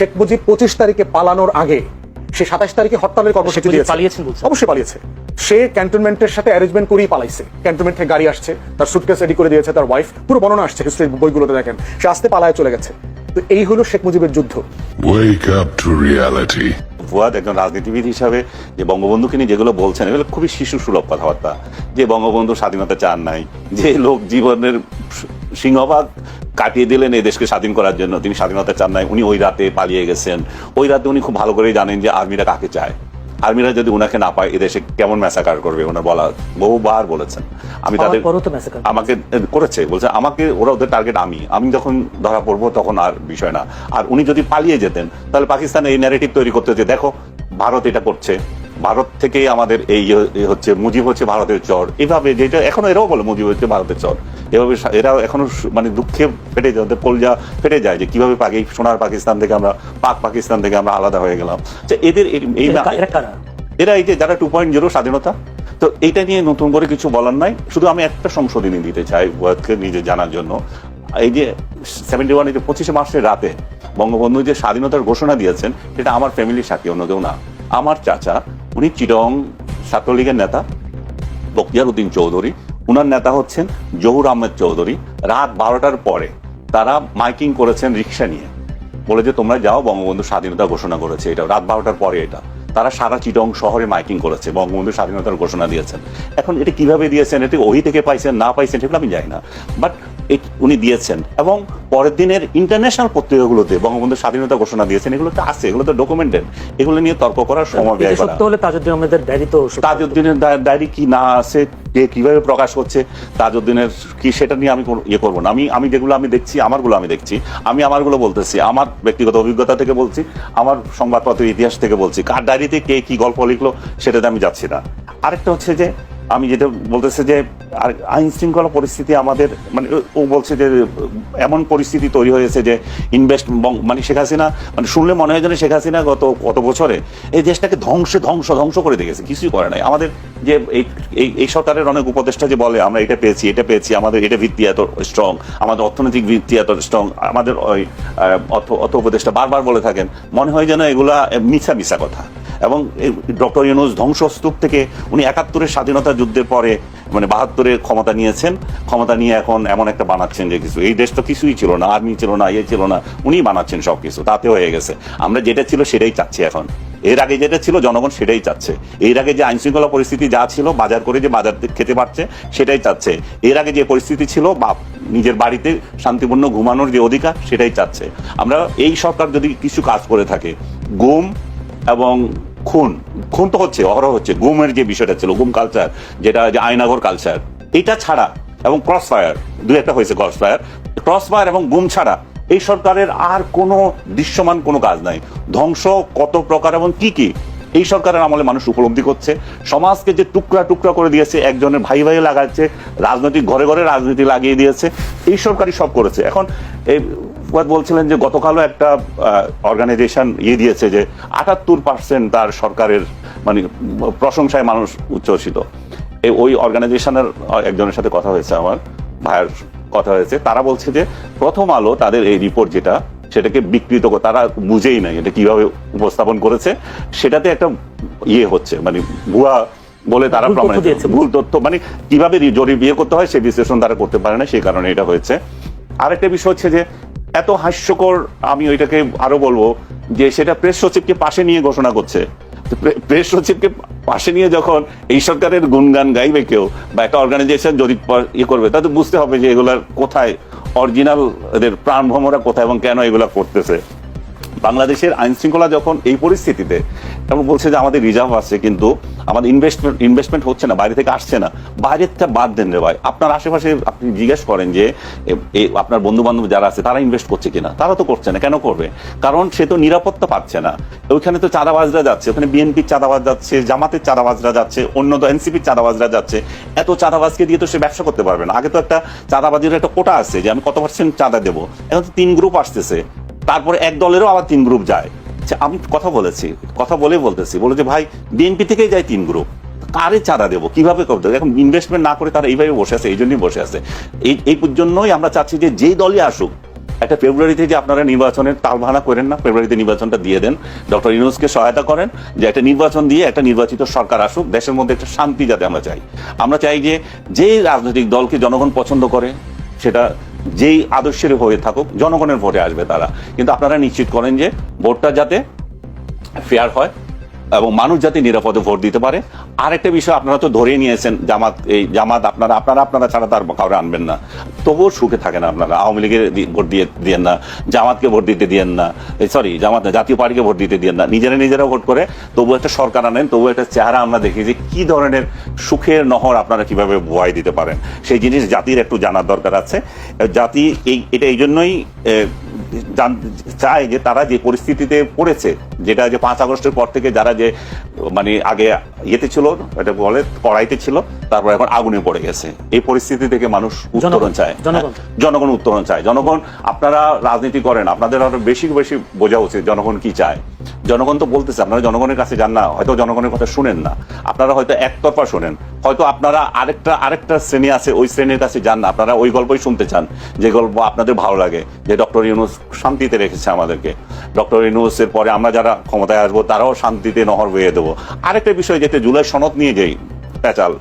শেখ মুজিব পঁচিশ তারিখে পালানোর আগে সে সাতাশ তারিখে হরতালের কর্মসূচি দিয়েছে। পালিয়েছেন অবশ্যই পালিয়েছে। সে ক্যান্টনমেন্টের সাথে অ্যারেঞ্জমেন্ট করেই পালাইছে। ক্যান্টনমেন্ট থেকে গাড়ি আসছে তার সুটকেস রেডি করে দিয়েছে তার ওয়াইফ পুরো বর্ণনা আসছে হিস্ট্রির বইগুলোতে দেখেন। সে আসতে পালায় চলে গেছে। তো এই হলো শেখ মুজিবের যুদ্ধ। Wake up to reality. Fuad একজন রাজনীতিবিদ হিসাবে যে বঙ্গবন্ধুকে নিয়ে যেগুলো বলছেন এগুলো খুবই শিশু সুলভ কথাবার্তা। যে বঙ্গবন্ধু স্বাধীনতা চান নাই যে লোক জীবনের সিংহভাগ কাটিয়ে দিলেন এই দেশকে স্বাধীন করার জন্য। তিনি স্বাধীনতা চান নাই উনি ওই রাতে পালিয়ে গেছেন। ওই রাতে উনি খুব ভালো করেই জানেন যে আর্মিরা কাকে চায়। আর্মিরা যদি উনাকে না পায় এদেশে কেমন ম্যাসাকার করবে ওনার বলা বহুবার বলেছেন। আমি তাদের আমাকে করেছে বলছে আমাকে ওরা ওদের টার্গেট আমি। আমি যখন ধরা পড়ব তখন আর বিষয় না। আর উনি যদি পালিয়ে যেতেন তাহলে পাকিস্তান এই ন্যারেটিভ তৈরি করতে যে দেখো ভারত এটা করছে। ভারত থেকেই আমাদের এই হচ্ছে মুজিব হচ্ছে ভারতের চর। এভাবে যেটা এখনও এরাও বলে মুজিব হচ্ছে ভারতের চর। এভাবে এরাও এখনও মানে দুঃখে ফেটে যায় কলজা ফেটে যায় যে কীভাবে পাক সোনার পাকিস্তান থেকে আমরা পাক পাকিস্তান থেকে আমরা আলাদা হয়ে গেলাম। যে এদের এই- এরা এরা এই যে যারা টু পয়েন্ট জিরো স্বাধীনতা তো এইটা নিয়ে নতুন করে কিছু বলার নাই। শুধু আমি একটা সংশোধনী দিতে চাই ওয়াদকে নিজে জানার জন্য। এই যে সেভেন্টি ওয়ান যে পঁচিশে মার্চের রাতে বঙ্গবন্ধু যে স্বাধীনতার ঘোষণা দিয়েছেন সেটা আমার ফ্যামিলির সাথে অন্য কেউ না। আমার চাচা উনি চিটং ছাত্রলীগের নেতা বখতিয়ার উদ্দিন চৌধুরী। উনার নেতা হচ্ছেন জহুর আহমেদ চৌধুরী। রাত বারোটার পরে তারা মাইকিং করেছেন রিক্সা নিয়ে। বলে যে, তোমরা যাও, বঙ্গবন্ধু স্বাধীনতা ঘোষণা করেছে। এটা রাত বারোটার পরে এটা। তারা সারা চিটং শহরে মাইকিং করেছে, বঙ্গবন্ধু স্বাধীনতার ঘোষণা দিয়েছেন। এখন এটা কীভাবে দিয়েছেন? এটা ওই থেকে পাইছেন, না পাইছেন সেগুলো আমি জানি না। বাট উনি দিয়েছেন। এবং পরের দিনের ইন্টারন্যাশনাল পত্রিকাগুলোতে বঙ্গবন্ধু স্বাধীনতা ঘোষণা দিয়েছেন এগুলো তো আছে এগুলো তো ডকুমেন্টেড এগুলো নিয়ে তর্ক করার সময় ব্যয় করা। হলে তাজউদ্দিন আহমেদের ডায়েরি তো। তাজউদ্দিনের ডায়েরি কি না আছে কে কীভাবে প্রকাশ করছে তাজউদ্দিনের কি সেটা নিয়ে আমি ইয়ে করব না। আমি আমি যেগুলো আমি দেখছি আমারগুলো আমি দেখছি। আমি আমারগুলো বলতেছি। আমার ব্যক্তিগত অভিজ্ঞতা থেকে বলছি আমার সংবাদপত্রের ইতিহাস থেকে বলছি। কার ডায়েরিতে কে কি গল্প লিখলো সেটাতে আমি যাচ্ছি না। আরেকটা হচ্ছে যে আমি যেটা বলতেছে যে, আর আইন শৃঙ্খলা পরিস্থিতি আমাদের মানে ও- বলছে যে, এমন পরিস্থিতি তৈরি হয়েছে যে ইনভেস্ট মানে শেখ হাসিনা মানে শুনলে মনে হয় যেন শেখ হাসিনা গত কত বছরে এই দেশটাকে ধ্বংসে, ধ্বংস ধ্বংস করে দেখেছে, কিছুই করে নাই। আমাদের যে, এই, এই- সরকারের অনেক উপদেষ্টা যে বলে, আমরা এটা পেয়েছি এটা পেয়েছি, আমাদের এটা ভিত্তি এত স্ট্রং আমাদের অর্থনৈতিক ভিত্তি এত স্ট্রং আমাদের ওই অর্থ উপদেষ্টা বারবার বলে থাকেন, মনে হয় যেন এগুলা মিছা মিছা কথা। এবং ডক্টর ইউনুস ধ্বংসস্তূপ থেকে উনি একাত্তরের স্বাধীনতা যুদ্ধের পরে মানে বাহাত্তরের ক্ষমতা নিয়েছেন। ক্ষমতা নিয়ে এখন এমন একটা বানাচ্ছেন যে কিছু। এই দেশ তো কিছুই ছিল না আর্মি ছিল না ইয়ে ছিল না উনি বানাচ্ছেন সব কিছু তাতে হয়ে গেছে। আমরা যেটা ছিল সেটাই চাচ্ছি এখন। এর আগে যেটা ছিল, জনগণ সেটাই চাচ্ছে। এর আগে যে আইন শৃঙ্খলা পরিস্থিতি যা ছিল, বাজার করে যে বাজার খেতে পারছে, সেটাই চাচ্ছে। এর আগে যে পরিস্থিতি ছিল, বা নিজের বাড়িতে শান্তিপূর্ণ ঘুমানোর যে অধিকার, সেটাই চাচ্ছে। আমরা এই সরকার যদি কিছু কাজ করে থাকে, গুম এবং খুন। খুন তো হচ্ছে, অহরহ হচ্ছে। গুমের যে বিষয়টা ছিল, গুম কালচার যেটা যে আয়নাগর কালচার এটা ছাড়া এবং ক্রস ফায়ার দুই একটা হয়েছে ক্রস ফায়ার ক্রস ফায়ার এবং গুম ছাড়া এই সরকারের আর কোনো দৃশ্যমান কোনো কাজ নাই। ধ্বংস কত প্রকার এবং কি কি, এই সরকারের আমলে মানুষ উপলব্ধি করছে। সমাজকে যে টুকরা টুকরা করে দিয়েছে, একজনের ভাই ভাই লাগাচ্ছে, রাজনৈতিক ঘরে ঘরে রাজনীতি লাগিয়ে দিয়েছে, এই সরকারই সব করেছে। এখন এই ফুয়াদ বলছিলেন যে গতকালও একটা অর্গানাইজেশন ইয়ে দিয়েছে যে আটাত্তর পার্সেন্ট তার সরকারের মানে প্রশংসায় মানুষ উচ্ছ্বসিত। এই ওই অর্গানাইজেশনের একজনের সাথে কথা হয়েছে আমার ভাইয়ের কথা হয়েছে। তারা বলছে যে প্রথম আলো তাদের এই রিপোর্ট যেটা সেটাকে বিকৃত করে- তারা বুঝেই নাই এটা কীভাবে উপস্থাপন করেছে। সেটাতে একটা ইয়ে হচ্ছে মানে ভুয়া বলে তারা প্রমাণিত ভুল তথ্য মানে কীভাবে জরিপ বিয়ে করতে হয় সেই বিশ্লেষণ তারা করতে পারে না সেই কারণে এটা হয়েছে। আরেকটা বিষয় হচ্ছে যে এত হাস্যকর, আমি ওইটাকে আরও বলব, যে সেটা প্রেস সচিবকে পাশে নিয়ে ঘোষণা করছে। প্রেস সচিবকে পাশে নিয়ে যখন এই সরকারের গুণগান গাইবে কেউ, বা একটা অর্গানাইজেশন যদি ইয়ে করবে তাতে বুঝতে হবে যে এগুলার কোথায় অরিজিনাল এদের প্রাণ ভ্রমরা কোথায় এবং কেন এগুলা করতেছে। বাংলাদেশের আইন শৃঙ্খলা যখন এই পরিস্থিতিতে, এবং বলছে যে আমাদের রিজার্ভ আছে, কিন্তু আমাদের ইনভেস্টমেন্ট ইনভেস্টমেন্ট হচ্ছে না, বাইরে থেকে আসছে না বাইরেরটা বাদ দেন রে ভাই। আপনার আশেপাশে আপনি জিজ্ঞেস করেন যে আপনার বন্ধু বান্ধব যারা আছে, তারা ইনভেস্ট করছে কিনা? তারা তো করছে না, কেন করবে? কারণ সে তো নিরাপত্তা পাচ্ছে না। ওইখানে তো চাঁদাবাজরা যাচ্ছে, ওখানে বিএনপির চাঁদাবাজ যাচ্ছে, জামাতের চাঁদাবাজরা যাচ্ছে, অন্য তো এনসিপির চাঁদাবাজরা যাচ্ছে। এত চাঁদাবাজকে দিয়ে তো সে ব্যবসা করতে পারবে না। আগে তো একটা চাঁদাবাজির একটা কোটা আছে যে, আমি কত পার্সেন্ট চাঁদা দেবো? এখন তো তিন গ্রুপ আসতেছে। তারপরে এক দলেরও আবার তিন গ্রুপ যায়। আচ্ছা, আমি কথা বলেছি কথা বলে বলতেছি। বলে যে ভাই বিএনপি থেকেই যায় তিন গ্রুপ কারে চাঁদা দেবো? কীভাবে করতে? এখন ইনভেস্টমেন্ট না করে তারা এইভাবে বসে আছে এই জন্যই বসে আছে। এই এই জন্যই আমরা চাচ্ছি যে যেই দলই আসুক একটা ফেব্রুয়ারিতে যে আপনারা নির্বাচনের তালভানা করেন না ফেব্রুয়ারিতে নির্বাচনটা দিয়ে দেন। ডক্টর ইউনুসকে সহায়তা করেন যে একটা নির্বাচন দিয়ে একটা নির্বাচিত সরকার আসুক দেশের মধ্যে একটা শান্তি যাতে আমরা চাই। আমরা চাই যে যেই রাজনৈতিক দলকে জনগণ পছন্দ করে সেটা যেই আদর্শের হয়ে থাকুক, জনগণের ভোটে আসবে তারা। কিন্তু আপনারা নিশ্চিত করেন যে ভোটটা যাতে ফেয়ার হয় এবং মানুষ যাতে নিরাপদে ভোট দিতে পারে। আরেকটা বিষয় আপনারা তো ধরে নিয়েছেন জামাত এই জামাত আপনারা আপনারা আপনারা ছাড়া তার কাউরে আনবেন না। তবুও সুখে থাকেন আপনারা। আওয়ামী লীগের ভোট দিয়ে দিয়েন না। জামাতকে ভোট দিতে দিয়েন না। সরি জামাত না, জাতীয় পার্টিকে ভোট দিতে দিয়েন না। নিজেরা নিজেরা ভোট করে তবু একটা সরকার আনেন তবু একটা চেহারা আমরা দেখি যে কি ধরনের সুখের নহর আপনারা কীভাবে বয় দিতে পারেন। সেই জিনিস জাতির একটু জানার দরকার আছে। জাতি এই এটা এই জন্যই জান- চায় যে তারা যে পরিস্থিতিতে পড়েছে যেটা যে পাঁচ আগস্টের পর থেকে যারা যে মানে আগে ইয়েতে ছিল এটা বলে কড়াইতে ছিল তারপর এখন আগুনে পড়ে গেছে। এই পরিস্থিতি থেকে মানুষ উত্তরণ জনগণ, চায়। জনগণ। হ্যাঁ, উত্তরণ চায়। জনগণ আপনারা রাজনীতি করেন আপনাদের আরও বেশি বেশি বোঝা উচিত জনগণ কি চায়। জনগণ তো বলতেছে আপনারা জনগণের কাছে যান না হয়তো জনগণের কথা শুনেন না। আপনারা হয়তো একতরফা শুনেন। হয়তো আপনারা আরেকটা আরেকটা শ্রেণি আছে ওই শ্রেণির কাছে যান না। আপনারা ওই গল্পই শুনতে চান যে গল্প আপনাদের ভালো লাগে যে ডক্টর ইউনুস শান্তিতে রেখেছে আমাদেরকে। ডক্টর ইউনুসের পরে আমরা যারা ক্ষমতায় আসব, তারাও শান্তিতে নহর বয়ে দেবো। আরেকটা বিষয় যেতে জুলাই সনদ নিয়ে যাই পেঁচাল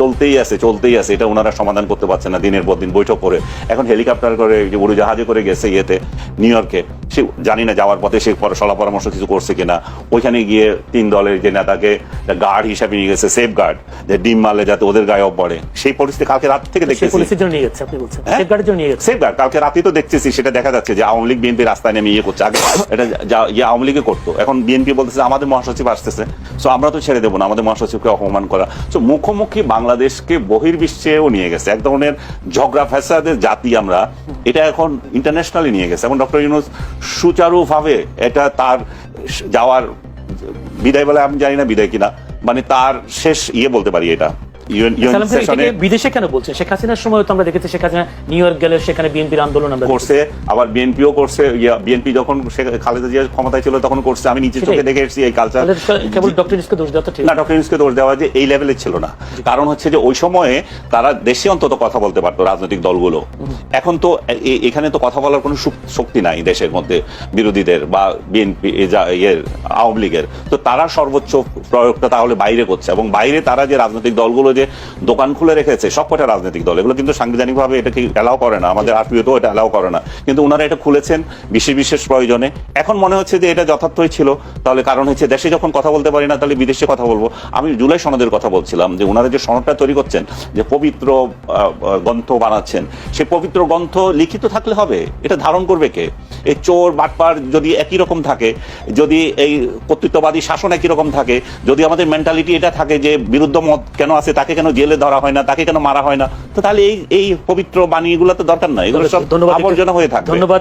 চলতেই আছে চলতেই আছে, এটা ওনারা সমাধান করতে পারছে না দিনের পর দিন বৈঠক করে। এখন হেলিকপ্টার করে উড়োজাহাজে করে গেছে ইয়েতে, নিউ ইয়র্কে। সে জানি না যাওয়ার পথে সে সলা পরামর্শ কিছু করছে কিনা। ওইখানে গিয়ে তিন দলের যে নেতাকে গার্ড হিসাবে নিয়ে গেছে সেফ গার্ড যে ডিম মারলে যাতে ওদের গায়ে পড়ে। সেই পরিস্থিতি কালকে রাত থেকে দেখতেছি। পলিসির জন্য নিয়ে গেছে আপনি বলছেন। হ্যাঁ? সেফগার্ডের জন্য নিয়ে গেছে। সেফগার্ড কালকে রাতেই তো দেখতেছি সেটা দেখা যাচ্ছে যে আওয়ামী লীগ বিএনপি রাস্তায় নেমে ইয়ে করছে। আগে এটা ইয়ে আওয়ামী লীগে করতো। এখন বিএনপি বলতেছে আমাদের মহাসচিব আসতেছে। সো আমরা তো ছেড়ে দেবো না আমাদের মহাসচিবকে অপমান করা। সো মুখোমুখি বাংলাদেশকে বহির্বিশ্বেও নিয়ে গেছে। এক ধরনের ঝগড়া ফ্যাসাদের জাতি আমরা এটা এখন ইন্টারন্যাশনালি নিয়ে গেছে। এখন ডক্টর ইউনুস সুচারুভাবে এটা তার যাওয়ার, বিদায় বলে আমি জানি না বিদায় কিনা মানে তার শেষ ইয়ে বলতে পারি এটা। সালাম ভাই, এটাকে বিদেশে কেন বলছেন? শেখ হাসিনার সময় তো আমরা দেখেছি শেখ হাসিনা নিউ ইয়র্ক গেলে সেখানে বিএনপির আন্দোলন আমরা করছে আবার বিএনপিও করছে বিএনপি যখন শেখ খালেদা জিয়া ক্ষমতায় ছিল তখন করছে আমি নিচে সেটাই। চোখে দেখে এসেছি এই কালচার কেবল ডক্টর ইউনুসকে দোষ দেওয়া তো ঠিক। না ডক্টর ইউনুসকে দোষ দেওয়া যে এই লেভেলে ছিল না। কারণ হচ্ছে যে ওই সময়ে তারা দেশে অন্তত কথা বলতে পারতো রাজনৈতিক দলগুলো। এখন তো এখানে তো কথা বলার কোনো শক্তি নাই দেশের মধ্যে বিরোধীদের বা বিএনপি ইয়ের আওয়ামী লীগের। তো তারা সর্বোচ্চ প্রয়োগটা তাহলে বাইরে করছে এবং বাইরে তারা যে রাজনৈতিক দলগুলো যে দোকান খুলে রেখেছে সবকটা রাজনৈতিক দল। এগুলো কিন্তু সাংবিধানিকভাবে এটাকে অ্যালাউ করে না। আমাদের আরপিও তো এটা অ্যালাউ করে না। কিন্তু ওনারা এটা খুলেছেন বিশেষ বিশেষ প্রয়োজনে। এখন মনে হচ্ছে যে এটা যথার্থই ছিল। তাহলে কারণ হচ্ছে দেশে যখন কথা বলতে পারি না তাহলে বিদেশে কথা বলব। আমি জুলাই সনদের কথা বলছিলাম যে ওনারা যে সনদটা তৈরি করছেন যে পবিত্র গ্রন্থ বানাচ্ছেন সে পবিত্র গ্রন্থ লিখিত থাকলে হবে? এটা ধারণ করবে কে? এই চোর বাটপার যদি একই রকম থাকে যদি এই কর্তৃত্ববাদী শাসন একই রকম থাকে যদি আমাদের মেন্টালিটি এটা থাকে যে বিরুদ্ধ মত কেন আছে তাকে কেন জেলে ধরা হয় না তাকে কেন মারা হয় না? তো তাহলে এই এই পবিত্র বাণীগুলো তো দরকার নাই এগুলো সব ধন্যবাদ আবর্জনা হয়ে থাকে ধন্যবাদ।